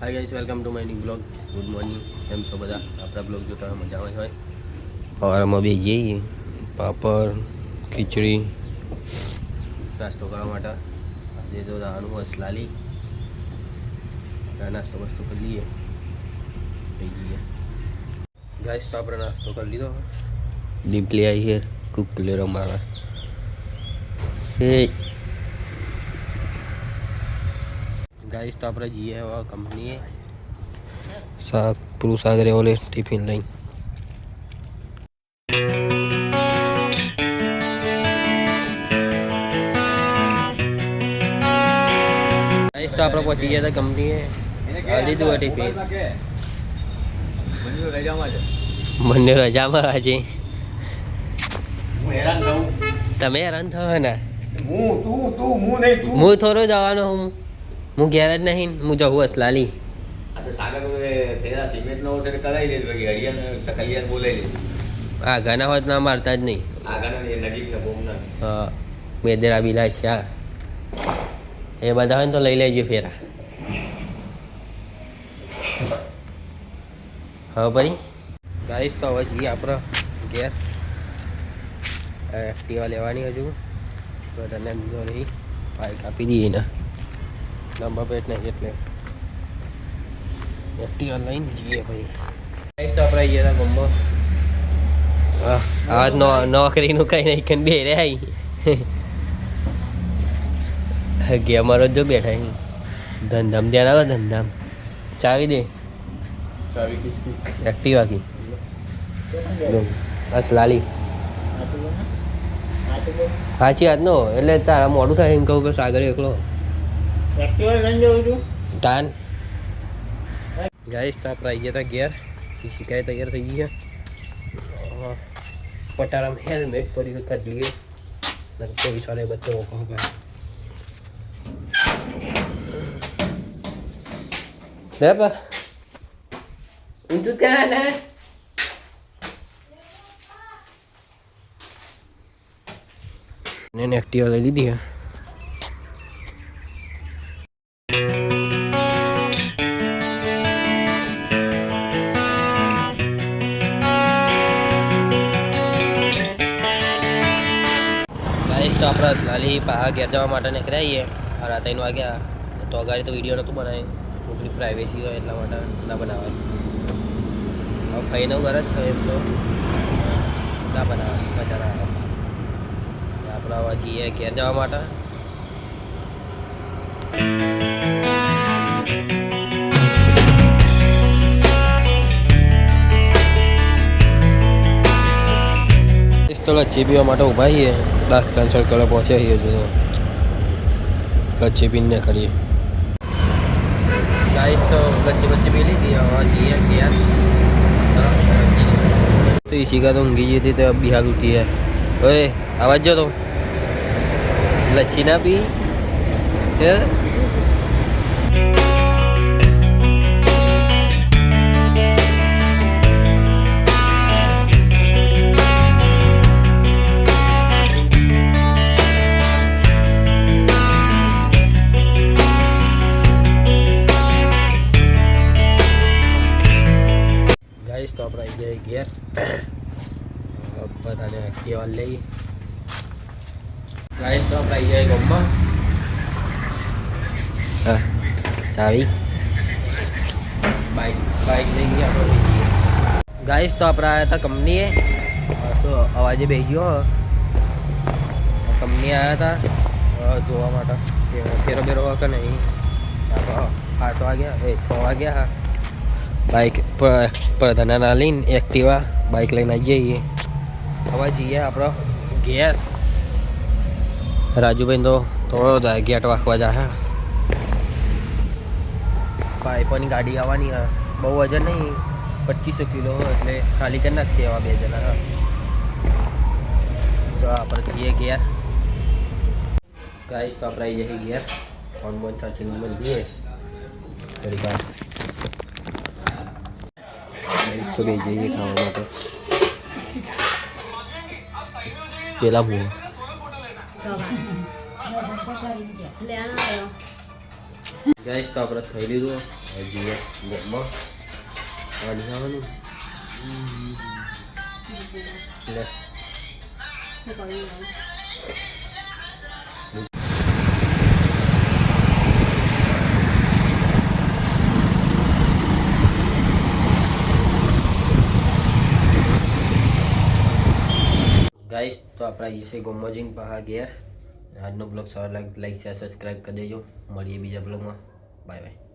Hi guys welcome to my new blog good morning કેમ છો બધા? આપણા બ્લોગ જોતા મજામાં જ હોય સવારમાં બે જઈએ. પાપડ, ખીચડી, નાસ્તો કરવા માટે. આજે તો જવાનું બસ લાલી નાસ્તો વસ્તુ કરી લઈએ. થઈ જઈએ. ગાઈસ તો આપણે નાસ્તો કરી લીધો. ડીપલી આવી છે. કુક પ્લેયર અમારા. હે. ગાઈસ તો આપણે જઈએ હવે કંપનીએ. શાક પૂરું સાગરે ઓલે ટિફિન લઈને. ગાઈસ તો આપણે પહોંચી ગયા હતા કંપનીએ. લીધું હોય ટિફિન. મને રજામાં આજે. તમે હેરાન થયો ને હું તું તું હું નહીં તું. હું થોડો જવાનો હું. હું ઘેર જ નહીં હું જવું હશ લાલી. તો તો આ ઘણા હોત ના મારતા જ નહીં. હા મેદરા બિલાસ શાહ એ બધા હોય ને તો લઈ લેજો ફેરા. હા ભાઈ. ગાઈશ તો હવે જઈએ આપણે ઘેર. એક્ટિવા લેવાની હજુ. બધાને તને બાઇક આપી દઈએ ને નંબર પ્લેટ નહીં એટલે એક્ટિવા લઈને જઈએ ભાઈ. ગાઈશ તો આપણે જઈએ ગમો આજ નો નોકરીનું કઈ નહીં કઈ બે રે ગેમરો જો બેઠા અહીં. ધંધામ ધ્યાન આવે ધંધામ. ચાવી દે. ચાવી કિસકી. એક્ટિવા કી. અસલાલી સાચી વાત નો એટલે તારા મોડું થાય એમ કહું કે સાગર એકલો. તાન ગાઈસ તો આપણે આવી ગયા હતા ઘેર શિકાય તૈયાર થઈ ગયા અ, પટારામાં હેલ્મેટ પડી કાઢી લઈએ પોલીસવાળા બચ્ચો રોકો ભાઈ લે પર ઊંચું કરે ને ને એક્ટિવા લઈ લીધી હે ગાઈસ તો આપણે લાલી પાહા ઘેર જવા માટે નીકળ્યા છીએ. રાત ત્રણ વાગ્યા તો અગાડી તો વીડિયો નહોતું બનાવી થોડી પ્રાઇવેસી હોય એટલા માટે ના બનાવાય. હવે ભાઈનો ઘર જ છે એમ તો. ના બનાવાય મજા ના આવે આપણે હવે ઘેર જવા માટે. તો લચ્છી પીવા માટે ઊભા છીએ દસ ત્રણ સર્કલે પહોંચ્યા છીએ હજુ લચ્છી પીને કરીએ. ગાઈસ તો લચ્છી બચ્ચી પી લીધી. હવે જઈએ ગયા તો ઈશિકા તો ઊંઘી ગઈ હતી તો બિહાર ઉઠી હે હવે આવાજ જો તો. લચ્છી ના પી. હે? ગાઈસ તો આપણે આવી ગયા ઘેર. બધાને કેવા લઈએ ગાઈસ, તો આપણે આવી ગયા ગમમાં. ચાવી. બાઈક બાઈક લઈ ગાઈસ, તો આપણે આવ્યા હતા કંપનીએ. તો અવાજે બે ગયો કંપની આવ્યા હતા જોવા માટે. ફેરો બેરો કે નહીં. આઠ વાગ્યા, એ છ વાગ્યા. હા બાઇક પ્રધાના લઈને એક્ટિવા બાઇક લઈને આવી જઈએ. હવે જઈએ આપણો ઘેર. રાજુભાઈ તો થોડો જાય ગેટ વાંખવા જાય પાઇપોની ગાડી આવવાની, હા. બહુ વજન નહીં, પચીસો કિલો એટલે ખાલી કરી નાખીએ એવા બે જણા, હા. તો આપણે જઈએ ઘેર. ગાઈસ તો આપણે આવી જઈએ ઘેર. ફોન બોન ચાર્જિંગ મળીએ થોડી વાર ગાઈસ તો બે જઈએ ખાવા માટે. પેલા હું ગાઈસ તો આપણે ખાઈ લીધું. જઈએ ઘરમાં. પાણી આવવાનું લે. ગાઈસ તો આપણા છીએ ગોમોજિંગ પહા ઘેર. આજનો બ્લોગ સારો લાગે લાઈક શેર સબસ્ક્રાઈબ કરી દેજો. મળીએ બીજા બ્લોગમાં બાય બાય